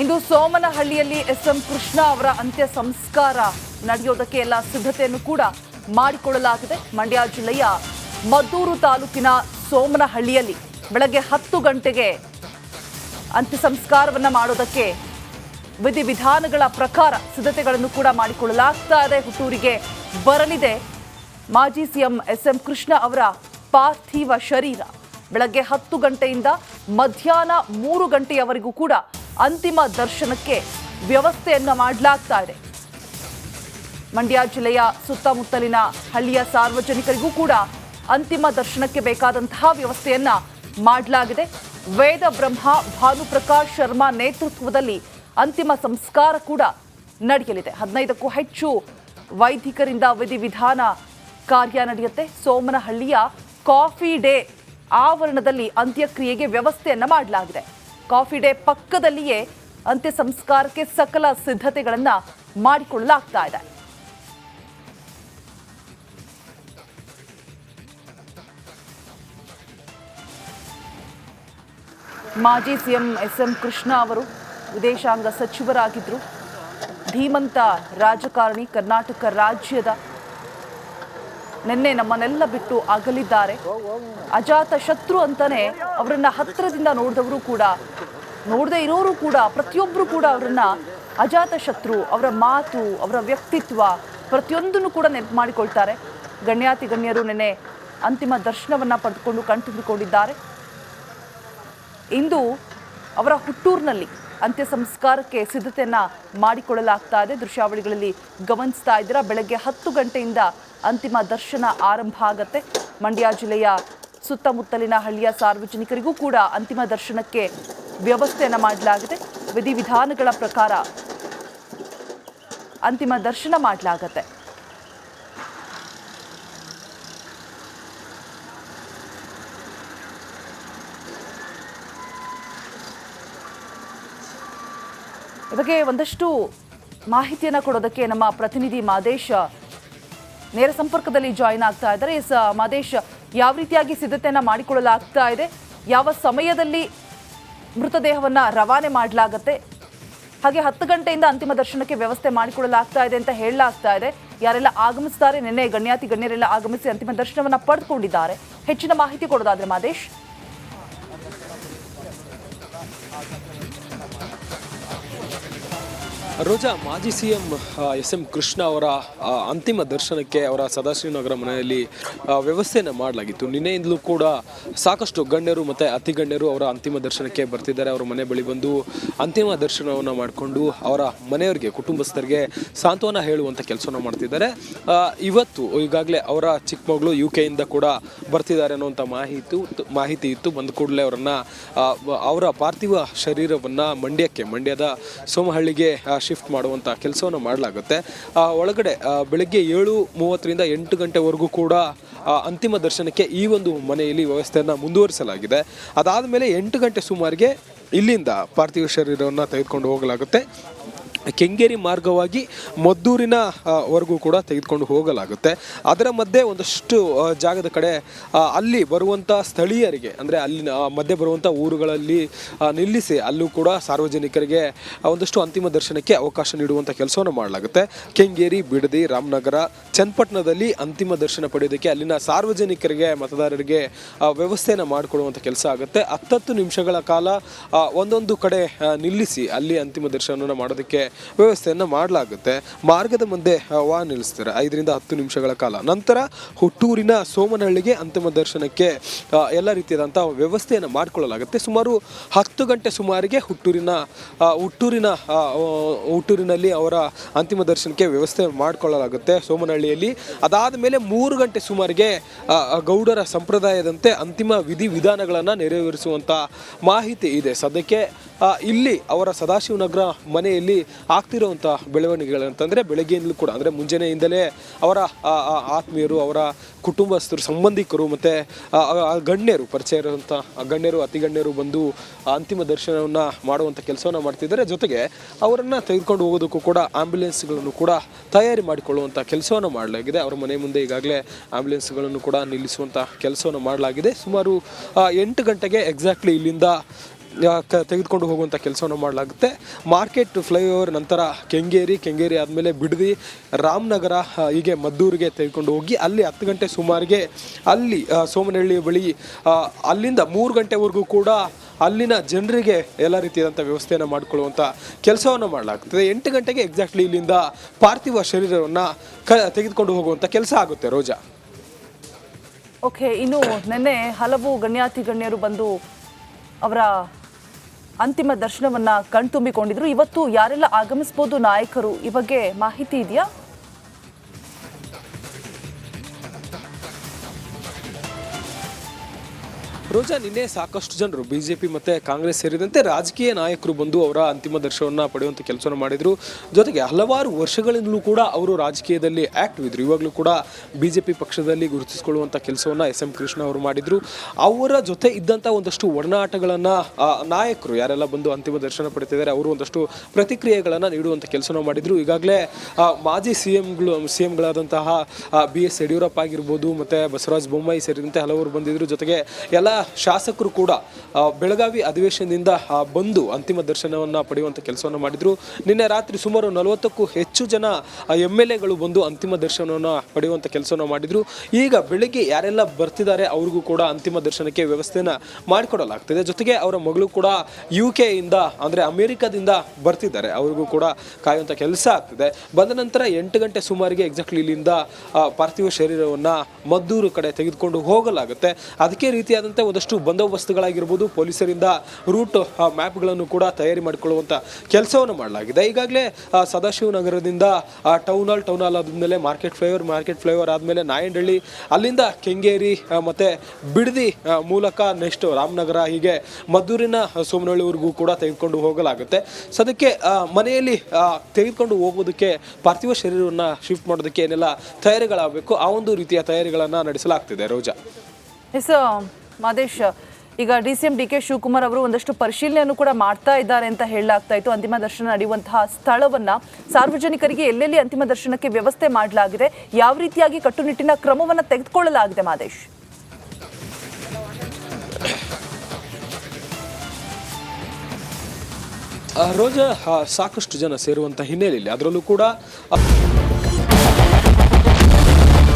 ಇಂದು ಸೋಮನಹಳ್ಳಿಯಲ್ಲಿ S M Krishna ಅವರ ಅಂತ್ಯ ಸಂಸ್ಕಾರ ನಡೆಯೋದಕ್ಕೆ ಎಲ್ಲ ಸಿದ್ಧತೆಯನ್ನು ಕೂಡ ಮಾಡಿಕೊಳ್ಳಲಾಗಿದೆ. ಮಂಡ್ಯ ಜಿಲ್ಲೆಯ ಮದ್ದೂರು ತಾಲೂಕಿನ ಸೋಮನಹಳ್ಳಿಯಲ್ಲಿ ಬೆಳಗ್ಗೆ ಹತ್ತು ಗಂಟೆಗೆ ಅಂತ್ಯ ಸಂಸ್ಕಾರವನ್ನು ಮಾಡೋದಕ್ಕೆ ವಿಧಿವಿಧಾನಗಳ ಪ್ರಕಾರ ಸಿದ್ಧತೆಗಳನ್ನು ಕೂಡ ಮಾಡಿಕೊಳ್ಳಲಾಗ್ತಾ ಇದೆ. ಹುಟ್ಟೂರಿಗೆ ಬರಲಿದೆ. ಮಾಜಿ ಸಿಎಂ ಎಸ್ ಎಂ ಕೃಷ್ಣ ಅವರ ಪಾರ್ಥಿವ ಶರೀರ ಬೆಳಗ್ಗೆ ಹತ್ತು ಗಂಟೆಯಿಂದ ಮಧ್ಯಾಹ್ನ ಮೂರು ಗಂಟೆಯವರೆಗೂ ಕೂಡ ಅಂತಿಮ ದರ್ಶನಕ್ಕೆ ವ್ಯವಸ್ಥೆಯನ್ನು ಮಾಡಲಾಗ್ತಾ ಇದೆ ಮಂಡ್ಯ ಜಿಲ್ಲೆಯ ಸುತ್ತಮುತ್ತಲಿನ ಹಳ್ಳಿಯ ಸಾರ್ವಜನಿಕರಿಗೂ ಕೂಡ ಅಂತಿಮ ದರ್ಶನಕ್ಕೆ ಬೇಕಾದಂತಹ ವ್ಯವಸ್ಥೆಯನ್ನ ಮಾಡಲಾಗಿದೆ. ವೇದ ಬ್ರಹ್ಮ, ಭಾನುಪ್ರಕಾಶ್ ಶರ್ಮಾ ನೇತೃತ್ವದಲ್ಲಿ ಅಂತಿಮ ಸಂಸ್ಕಾರ ಕೂಡ ನಡೆಯಲಿದೆ. ಹದಿನೈದಕ್ಕೂ ಹೆಚ್ಚು ವೈದಿಕರಿಂದ ವಿಧಿವಿಧಾನ ಕಾರ್ಯ ನಡೆಯುತ್ತೆ. ಸೋಮನಹಳ್ಳಿಯ ಕಾಫಿ ಡೇ ಆವರಣದಲ್ಲಿ ಅಂತ್ಯಕ್ರಿಯೆಗೆ ವ್ಯವಸ್ಥೆಯನ್ನು ಮಾಡಲಾಗಿದೆ. ಕಾಫಿ ಡೇ ಪಕ್ಕದಲ್ಲಿಯೇ ಅಂತ್ಯ ಸಂಸ್ಕಾರಕ್ಕೆ ಸಕಲ ಸಿದ್ಧತೆಗಳನ್ನ ಮಾಡಿಕೊಳ್ಳಲಾಗ್ತಾ ಇದೆ. ಮಾಜಿ ಸಿಎಂ ಎಸ್ ಎಂ ಕೃಷ್ಣ ಅವರು ವಿದೇಶಾಂಗ ಸಚಿವರಾಗಿದ್ದರು ಧೀಮಂತ ರಾಜಕಾರಣಿ ಕರ್ನಾಟಕ ರಾಜ್ಯದ ನಿನ್ನೆ ನಮ್ಮನ್ನೆಲ್ಲ ಬಿಟ್ಟು ಅಗಲಿದ್ದಾರೆ. ಅಜಾತ ಶತ್ರು ಅಂತಾನೆ ಅವರನ್ನ ಹತ್ತಿರದಿಂದ ನೋಡಿದವರು ಕೂಡ ನೋಡದೇ ಇರೋರು ಕೂಡ ಪ್ರತಿಯೊಬ್ಬರು ಕೂಡ ಅವರನ್ನ ಅಜಾತ ಶತ್ರು, ಅವರ ಮಾತು, ಅವರ ವ್ಯಕ್ತಿತ್ವ ಪ್ರತಿಯೊಂದನ್ನು ಕೂಡ ನೆನಪು ಮಾಡಿಕೊಳ್ತಾರೆ. ಗಣ್ಯಾತಿ ಗಣ್ಯರು ನೆನೆ ಅಂತಿಮ ದರ್ಶನವನ್ನ ಪಡೆದುಕೊಂಡು ಕಣ್ತುಂಬಿಕೊಂಡಿದ್ದಾರೆ ಇಂದು ಅವರ ಹುಟ್ಟೂರಿನಲ್ಲಿ ಅಂತ್ಯ ಸಂಸ್ಕಾರಕ್ಕೆ ಸಿದ್ಧತೆಯನ್ನ ಮಾಡಿಕೊಳ್ಳಲಾಗ್ತಾ ಇದೆ. ದೃಶ್ಯಾವಳಿಗಳಲ್ಲಿ ಗಮನಿಸ್ತಾ ಇದ್ದೀರಾ, ಬೆಳಗ್ಗೆ ಹತ್ತು ಗಂಟೆಯಿಂದ ಅಂತಿಮ ದರ್ಶನ ಆರಂಭ ಆಗತ್ತೆ. ಮಂಡ್ಯ ಜಿಲ್ಲೆಯ ಸುತ್ತಮುತ್ತಲಿನ ಹಳ್ಳಿಯ ಸಾರ್ವಜನಿಕರಿಗೂ ಕೂಡ ಅಂತಿಮ ದರ್ಶನಕ್ಕೆ ವ್ಯವಸ್ಥೆಯನ್ನ ಮಾಡಲಾಗಿದೆ ವಿಧಿವಿಧಾನಗಳ ಪ್ರಕಾರ ಅಂತಿಮ ದರ್ಶನ ಮಾಡಲಾಗತ್ತೆ. ಬಗ್ಗೆ ಒಂದಷ್ಟು ಮಾಹಿತಿಯನ್ನು ಕೊಡೋದಕ್ಕೆ ನಮ್ಮ ಪ್ರತಿನಿಧಿ ಮಾದೇಶ್ ನೇರ ಸಂಪರ್ಕದಲ್ಲಿ ಜಾಯಿನ್ ಆಗ್ತಾ ಇದ್ದಾರೆ. ಎಸ್, ಮಾದೇಶ್, ಯಾವ ರೀತಿಯಾಗಿ ಸಿದ್ಧತೆಯನ್ನು ಮಾಡಿಕೊಳ್ಳಲಾಗ್ತಾ ಇದೆ? ಯಾವ ಸಮಯದಲ್ಲಿ ಮೃತದೇಹವನ್ನ ರವಾನೆ ಮಾಡಲಾಗತ್ತೆ. ಹಾಗೆ ಹತ್ತು ಗಂಟೆಯಿಂದ ಅಂತಿಮ ದರ್ಶನಕ್ಕೆ ವ್ಯವಸ್ಥೆ ಮಾಡಿಕೊಳ್ಳಲಾಗ್ತಾ ಇದೆ ಅಂತ ಹೇಳಲಾಗ್ತಾ ಇದೆ. ಯಾರೆಲ್ಲ ಆಗಮಿಸ್ತಾರೆ, ನಿನ್ನೆ ಗಣ್ಯಾತಿ ಗಣ್ಯರೆಲ್ಲ ಆಗಮಿಸಿ ಅಂತಿಮ ದರ್ಶನವನ್ನ ಪಡೆದುಕೊಂಡಿದ್ದಾರೆ ಹೆಚ್ಚಿನ ಮಾಹಿತಿ ಕೊಡೋದಾದ್ರೆ ಮಾದೇಶ್. ರೋಜಾ ಮಾಜಿ C M S M Krishna ಅವರ ಅಂತಿಮ ದರ್ಶನಕ್ಕೆ ಅವರ ಸದಾಶಿವನಗರ ಮನೆಯಲ್ಲಿ ವ್ಯವಸ್ಥೆಯನ್ನು ಮಾಡಲಾಗಿತ್ತು. ನಿನ್ನೆಯಿಂದಲೂ ಕೂಡ ಸಾಕಷ್ಟು ಗಣ್ಯರು ಮತ್ತು ಅತಿ ಗಣ್ಯರು ಅವರ ಅಂತಿಮ ದರ್ಶನಕ್ಕೆ ಬರ್ತಿದ್ದಾರೆ. ಅವರ ಮನೆ ಬಳಿ ಬಂದು ಅಂತಿಮ ದರ್ಶನವನ್ನು ಮಾಡಿಕೊಂಡು ಅವರ ಮನೆಯವರಿಗೆ, ಕುಟುಂಬಸ್ಥರಿಗೆ ಸಾಂತ್ವನ ಹೇಳುವಂಥ ಕೆಲಸವನ್ನು ಮಾಡ್ತಿದ್ದಾರೆ. ಇವತ್ತು ಈಗಾಗಲೇ ಅವರ ಚಿಕ್ಕ ಮಗಳು ಯು ಕೆಯಿಂದ ಕೂಡ ಬರ್ತಿದ್ದಾರೆ ಅನ್ನುವಂಥ ಮಾಹಿತಿ ಮಾಹಿತಿ ಇತ್ತು. ಬಂದ ಕೂಡಲೇ ಅವರನ್ನು ಅವರ ಪಾರ್ಥಿವ ಶರೀರವನ್ನು ಮಂಡ್ಯಕ್ಕೆ, ಮಂಡ್ಯದ ಸೋಮಹಳ್ಳಿಗೆ ಶಿಫ್ಟ್ ಮಾಡುವಂಥ ಕೆಲಸವನ್ನು ಮಾಡಲಾಗುತ್ತೆ. ಒಳಗಡೆ ಬೆಳಗ್ಗೆ ಏಳು ಮೂವತ್ತರಿಂದ ಎಂಟು ಗಂಟೆವರೆಗೂ ಕೂಡ ಅಂತಿಮ ದರ್ಶನಕ್ಕೆ ಈ ಒಂದು ಮನೆಯಲ್ಲಿ ವ್ಯವಸ್ಥೆಯನ್ನು ಮುಂದುವರಿಸಲಾಗಿದೆ. ಅದಾದ ಮೇಲೆ ಎಂಟು ಗಂಟೆ ಸುಮಾರಿಗೆ ಇಲ್ಲಿಂದ ಪಾರ್ಥಿವ ಶರೀರವನ್ನು ತೆಗೆದುಕೊಂಡು ಹೋಗಲಾಗುತ್ತೆ. ಕೆಂಗೇರಿ ಮಾರ್ಗವಾಗಿ ಮದ್ದೂರಿನ ವರೆಗೂ ಕೂಡ ತೆಗೆದುಕೊಂಡು ಹೋಗಲಾಗುತ್ತೆ. ಅದರ ಮಧ್ಯೆ ಒಂದಷ್ಟು ಜಾಗದ ಕಡೆ ಅಲ್ಲಿ ಬರುವಂಥ ಸ್ಥಳೀಯರಿಗೆ, ಅಂದರೆ ಅಲ್ಲಿನ ಮಧ್ಯೆ ಬರುವಂಥ ಊರುಗಳಲ್ಲಿ ನಿಲ್ಲಿಸಿ ಅಲ್ಲೂ ಕೂಡ ಸಾರ್ವಜನಿಕರಿಗೆ ಒಂದಷ್ಟು ಅಂತಿಮ ದರ್ಶನಕ್ಕೆ ಅವಕಾಶ ನೀಡುವಂಥ ಕೆಲಸವನ್ನು ಮಾಡಲಾಗುತ್ತೆ. ಕೆಂಗೇರಿ, ಬಿಡದಿ, ರಾಮನಗರ, ಚನ್ನಪಟ್ಟಣದಲ್ಲಿ ಅಂತಿಮ ದರ್ಶನ ಪಡೆಯೋದಕ್ಕೆ ಅಲ್ಲಿನ ಸಾರ್ವಜನಿಕರಿಗೆ, ಮತದಾರರಿಗೆ ವ್ಯವಸ್ಥೆಯನ್ನು ಮಾಡಿಕೊಡುವಂಥ ಕೆಲಸ ಆಗುತ್ತೆ. ಹತ್ತತ್ತು ನಿಮಿಷಗಳ ಕಾಲ ಒಂದೊಂದು ಕಡೆ ನಿಲ್ಲಿಸಿ ಅಲ್ಲಿ ಅಂತಿಮ ದರ್ಶನವನ್ನು ಮಾಡೋದಕ್ಕೆ ವ್ಯವಸ್ಥೆಯನ್ನು ಮಾಡಲಾಗುತ್ತೆ. ಮಾರ್ಗದ ಮುಂದೆ ವಾಹನ ನಿಲ್ಲಿಸ್ತಾರೆ. ಐದರಿಂದ ಹತ್ತು ನಿಮಿಷಗಳ ಕಾಲ. ನಂತರ ಹುಟ್ಟೂರಿನ ಸೋಮನಹಳ್ಳಿಗೆ ಅಂತಿಮ ದರ್ಶನಕ್ಕೆ ಎಲ್ಲ ರೀತಿಯಾದಂಥ ವ್ಯವಸ್ಥೆಯನ್ನು ಮಾಡಿಕೊಳ್ಳಲಾಗುತ್ತೆ. ಸುಮಾರು ಹತ್ತು ಗಂಟೆ ಸುಮಾರಿಗೆ ಹುಟ್ಟೂರಿನ ಹುಟ್ಟೂರಿನ ಹುಟ್ಟೂರಿನಲ್ಲಿ ಅವರ ಅಂತಿಮ ದರ್ಶನಕ್ಕೆ ವ್ಯವಸ್ಥೆ ಮಾಡಿಕೊಳ್ಳಲಾಗುತ್ತೆ ಸೋಮನಹಳ್ಳಿಯಲ್ಲಿ. ಅದಾದ ಮೇಲೆ ಮೂರು ಗಂಟೆ ಸುಮಾರಿಗೆ ಗೌಡರ ಸಂಪ್ರದಾಯದಂತೆ ಅಂತಿಮ ವಿಧಿ ವಿಧಾನಗಳನ್ನು ನೆರವೇರಿಸುವಂಥ ಮಾಹಿತಿ ಇದೆ. ಸದ್ಯಕ್ಕೆ ಇಲ್ಲಿ ಅವರ ಸದಾಶಿವನಗರ ಮನೆಯಲ್ಲಿ ಆಗ್ತಿರುವಂಥ ಬೆಳವಣಿಗೆಗಳಂತಂದರೆ ಬೆಳಗ್ಗೆಯಿಂದಲೂ ಕೂಡ, ಅಂದರೆ ಮುಂಜಾನೆಯಿಂದಲೇ ಅವರ ಆತ್ಮೀಯರು, ಅವರ ಕುಟುಂಬಸ್ಥರು, ಸಂಬಂಧಿಕರು ಮತ್ತು ಗಣ್ಯರು, ಪರಿಚಯ ಇರುವಂಥ ಗಣ್ಯರು, ಅತಿ ಗಣ್ಯರು ಬಂದು ಅಂತಿಮ ದರ್ಶನವನ್ನು ಮಾಡುವಂಥ ಕೆಲಸವನ್ನು ಮಾಡ್ತಿದ್ದಾರೆ. ಜೊತೆಗೆ ಅವರನ್ನು ತೆಗೆದುಕೊಂಡು ಹೋಗೋದಕ್ಕೂ ಕೂಡ ಆ್ಯಂಬುಲೆನ್ಸ್ಗಳನ್ನು ಕೂಡ ತಯಾರಿ ಮಾಡಿಕೊಳ್ಳುವಂಥ ಕೆಲಸವನ್ನು ಮಾಡಲಾಗಿದೆ. ಅವರ ಮನೆ ಮುಂದೆ ಈಗಾಗಲೇ ಆಂಬ್ಯುಲೆನ್ಸ್ಗಳನ್ನು ಕೂಡ ನಿಲ್ಲಿಸುವಂಥ ಕೆಲಸವನ್ನು ಮಾಡಲಾಗಿದೆ. ಸುಮಾರು ಎಂಟು ಗಂಟೆಗೆ ಎಕ್ಸಾಕ್ಟ್ಲಿ ಇಲ್ಲಿಂದ ಕ- ತೆಗೆದುಕೊಂಡು ಹೋಗುವಂಥ ಕೆಲಸವನ್ನು ಮಾಡಲಾಗುತ್ತೆ. ಮಾರ್ಕೆಟ್ ಫ್ಲೈಓವರ್ ನಂತರ ಕೆಂಗೇರಿ ಕೆಂಗೇರಿ ಆದಮೇಲೆ ಬಿಡದಿ, ರಾಮನಗರ ಹೀಗೆ ಮದ್ದೂರಿಗೆ ತೆಗೆದುಕೊಂಡು ಹೋಗಿ ಅಲ್ಲಿ ಹತ್ತು ಗಂಟೆ ಸುಮಾರಿಗೆ ಅಲ್ಲಿ ಸೋಮನಹಳ್ಳಿ ಬಳಿ ಅಲ್ಲಿಂದ ಮೂರು ಗಂಟೆವರೆಗೂ ಕೂಡ ಅಲ್ಲಿನ ಜನರಿಗೆ ಎಲ್ಲ ರೀತಿಯಾದಂಥ ವ್ಯವಸ್ಥೆಯನ್ನು ಮಾಡಿಕೊಳ್ಳುವಂಥ ಕೆಲಸವನ್ನು ಮಾಡಲಾಗ್ತದೆ. ಎಂಟು ಗಂಟೆಗೆ ಎಕ್ಸಾಕ್ಟ್ಲಿ ಇಲ್ಲಿಂದ ಪಾರ್ಥಿವ ಶರೀರವನ್ನು ಕ, ತೆಗೆದುಕೊಂಡು ಹೋಗುವಂಥ ಕೆಲಸ ಆಗುತ್ತೆ ರೋಜಾ. ಓಕೆ ಇನ್ನು ನಿನ್ನೆ ಹಲವು ಗಣ್ಯಾತಿ ಗಣ್ಯರು ಬಂದು ಅವರ ಅಂತಿಮ ದರ್ಶನವನ್ನ ಕಣ್ತುಂಬಿಕೊಂಡಿದ್ರು. ಇವತ್ತು ಯಾರೆಲ್ಲ ಆಗಮಿಸ್ಬೋದು ನಾಯಕರು ಈ ಬಗ್ಗೆ ಮಾಹಿತಿ ಇದೆಯಾ? ರೋಜಾ ನಿನ್ನೆ ಸಾಕಷ್ಟು ಜನರು ಬಿಜೆಪಿ ಮತ್ತು ಕಾಂಗ್ರೆಸ್ ಸೇರಿದಂತೆ ರಾಜಕೀಯ ನಾಯಕರು ಬಂದು ಅವರ ಅಂತಿಮ ದರ್ಶನವನ್ನು ಪಡೆಯುವಂಥ ಕೆಲಸವನ್ನು ಮಾಡಿದರು. ಜೊತೆಗೆ ಹಲವಾರು ವರ್ಷಗಳಿಂದಲೂ ಕೂಡ ಅವರು ರಾಜಕೀಯದಲ್ಲಿ ಆ್ಯಕ್ಟಿವ್ ಇದ್ರು. ಇವಾಗಲೂ ಕೂಡ ಬಿಜೆಪಿ ಪಕ್ಷದಲ್ಲಿ ಗುರುತಿಸಿಕೊಳ್ಳುವಂಥ ಕೆಲಸವನ್ನು ಎಸ್ ಎಂ ಕೃಷ್ಣ ಅವರು ಮಾಡಿದರು. ಅವರ ಜೊತೆ ಇದ್ದಂಥ ಒಂದಷ್ಟು ಒಡನಾಟಗಳನ್ನು ನಾಯಕರು ಯಾರೆಲ್ಲ ಬಂದು ಅಂತಿಮ ದರ್ಶನ ಪಡಿತಿದ್ದಾರೆ ಅವರು ಒಂದಷ್ಟು ಪ್ರತಿಕ್ರಿಯೆಗಳನ್ನು ನೀಡುವಂಥ ಕೆಲಸವನ್ನು ಮಾಡಿದರು. ಈಗಾಗಲೇ ಮಾಜಿ ಸಿ ಎಂಗಳು ಸಿ ಎಂಗಳಾದಂತಹ ಬಿ ಎಸ್ ಯಡಿಯೂರಪ್ಪ ಆಗಿರ್ಬೋದು, ಮತ್ತು ಬಸವರಾಜ ಬೊಮ್ಮಾಯಿ ಸೇರಿದಂತೆ ಹಲವರು ಬಂದಿದ್ರು. ಜೊತೆಗೆ ಎಲ್ಲ ಶಾಸಕರು ಕೂಡ ಬೆಳಗಾವಿ ಅಧಿವೇಶನದಿಂದ ಬಂದು ಅಂತಿಮ ದರ್ಶನವನ್ನು ಪಡೆಯುವಂಥ ಕೆಲಸವನ್ನು ಮಾಡಿದರು. ನಿನ್ನೆ ರಾತ್ರಿ ಸುಮಾರು ನಲವತ್ತಕ್ಕೂ ಹೆಚ್ಚು ಜನ ಎಂ ಎಲ್ ಎಗಳು ಬಂದು ಅಂತಿಮ ದರ್ಶನವನ್ನು ಪಡೆಯುವಂಥ ಕೆಲಸವನ್ನು ಮಾಡಿದರು. ಈಗ ಬೆಳಿಗ್ಗೆ ಯಾರೆಲ್ಲ ಬರ್ತಿದ್ದಾರೆ, ಅವ್ರಿಗೂ ಕೂಡ ಅಂತಿಮ ದರ್ಶನಕ್ಕೆ ವ್ಯವಸ್ಥೆಯನ್ನು ಮಾಡಿಕೊಡಲಾಗ್ತದೆ. ಜೊತೆಗೆ ಅವರ ಮಗಳು ಕೂಡ ಯು ಇಂದ, ಅಂದರೆ ಅಮೇರಿಕಾದಿಂದ ಬರ್ತಿದ್ದಾರೆ. ಅವ್ರಿಗೂ ಕೂಡ ಕಾಯುವಂಥ ಕೆಲಸ ಆಗ್ತದೆ. ಬಂದ ನಂತರ ಎಂಟು ಗಂಟೆ ಸುಮಾರಿಗೆ ಎಕ್ಸಾಕ್ಟ್ಲಿ ಇಲ್ಲಿಂದ ಪಾರ್ಥಿವ ಶರೀರವನ್ನು ಮದ್ದೂರು ಕಡೆ ತೆಗೆದುಕೊಂಡು ಹೋಗಲಾಗುತ್ತೆ. ಅದಕ್ಕೆ ರೀತಿಯಾದಂಥ ಒಂದಷ್ಟು ಬಂದೋಬಸ್ತುಗಳಾಗಿರ್ಬೋದು ಪೊಲೀಸರಿಂದ ರೂಟ್ ಮ್ಯಾಪ್ಗಳನ್ನು ಕೂಡ ತಯಾರಿ ಮಾಡಿಕೊಳ್ಳುವಂಥ ಕೆಲಸವನ್ನು ಮಾಡಲಾಗಿದೆ. ಈಗಾಗಲೇ ಸದಾಶಿವ ಸದಾಶಿವನಗರದಿಂದ ಟೌನ್ ಹಾಲ್ ಟೌನ್ ಹಾಲ್ ಆದಮೇಲೆ ಮಾರ್ಕೆಟ್ ಫ್ಲೈವರ್ ಮಾರ್ಕೆಟ್ ಫ್ಲೈವರ್ ಆದಮೇಲೆ ನಾಯಂಡಳ್ಳಿ ಅಲ್ಲಿಂದ ಕೆಂಗೇರಿ ಮತ್ತು ಬಿಡದಿ ಮೂಲಕ ನೆಕ್ಸ್ಟ್ ರಾಮನಗರ ಹೀಗೆ ಮದ್ದೂರಿನ ಸೋಮನಹಳ್ಳಿವರೆಗೂ ಕೂಡ ತೆಗೆದುಕೊಂಡು ಹೋಗಲಾಗುತ್ತೆ. ಸದ್ಯಕ್ಕೆ ಆ, ಮನೆಯಲ್ಲಿ ತೆಗೆದುಕೊಂಡು ಹೋಗೋದಕ್ಕೆ ಪಾರ್ಥಿವ ಶರೀರವನ್ನು ಶಿಫ್ಟ್ ಮಾಡೋದಕ್ಕೆ ಏನೆಲ್ಲ ತಯಾರಿಗಳಾಗಬೇಕು ಆ ಒಂದು ರೀತಿಯ ತಯಾರಿಗಳನ್ನು ನಡೆಸಲಾಗ್ತಿದೆ ರೋಜಾ. ಎಸ್ ಮಾದೇಶ್ ಈಗ D C M D K Shivakumar ಅವರು ಒಂದಷ್ಟು ಪರಿಶೀಲನೆಯನ್ನು ಕೂಡ ಮಾಡ್ತಾ ಇದ್ದಾರೆ ಅಂತ ಹೇಳಲಾಗ್ತಾ ಇತ್ತು. ಅಂತಿಮ ದರ್ಶನ ನಡೆಯುವಂತಹ ಸ್ಥಳವನ್ನ ಸಾರ್ವಜನಿಕರಿಗೆ ಎಲ್ಲೆಲ್ಲಿ ಅಂತಿಮ ದರ್ಶನಕ್ಕೆ ವ್ಯವಸ್ಥೆ ಮಾಡಲಾಗಿದೆ, ಯಾವ ರೀತಿಯಾಗಿ ಕಟ್ಟುನಿಟ್ಟಿನ ಕ್ರಮವನ್ನು ತೆಗೆದುಕೊಳ್ಳಲಾಗಿದೆ ಮಾದೇಶ್ ರೋಜಾ ಸಾಕಷ್ಟು ಜನ ಸೇರುವಂಥ ಹಿನ್ನೆಲೆಯಲ್ಲಿ ಅದರಲ್ಲೂ ಕೂಡ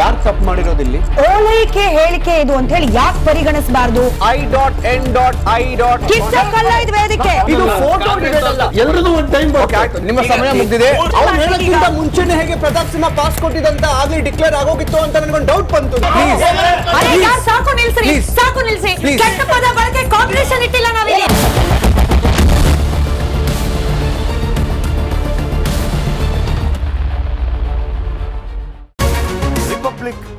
ಯಾರು ತಪ್ಪು ಮಾಡಿರೋದಿಲ್ಲಿ? ಓಲೈಕೆ ಹೇಳಿಕೆ ಇದು ಅಂತ ಹೇಳಿ ಯಾಕೆ ಪರಿಗಣಿಸಬಾರದು? I dot N dot I dot ಕಿಚ್ಚಕ್ಕಲ್ಲ ಇದು ವೇದಿಕೆ ಇದು ಫೋಟೋ ಎಲ್ರಿಗೂ ಒಂದು ಟೈಮ್ ನಿಮ್ಮ ಸಮಯ ಮುಗಿದಿದೆ. ಅವ್ರು ಹೇಳೋಕ್ಕಿಂತ ಮುಂಚೆನೆ ಹೇಗೆ ಪ್ರತಾಪ್ ಸಿಂಹ ಪಾಸ್ ಕೊಟ್ಟಿದಂತ ಆಗ್ಲಿ ಡಿಕ್ಲೇರ್ ಆಗೋಗಿತ್ತು ಅಂತ ನನಗೊಂದು ಡೌಟ್ ಬಂತು. ಪ್ಲೀಸ್ ಅರೆ ಯಾರ್ ಸಾಕು ನಿಲ್ಸಿ ಸಾಕು ನಿಲ್ಸಿ. ಕೆಟ್ಟ ಪದ ಬಳಕೆ ಕಾಂಪಿಟೇಷನ್ ಇಟ್ಟಿಲ್ಲ ನಾವಿಲ್ಲಿ.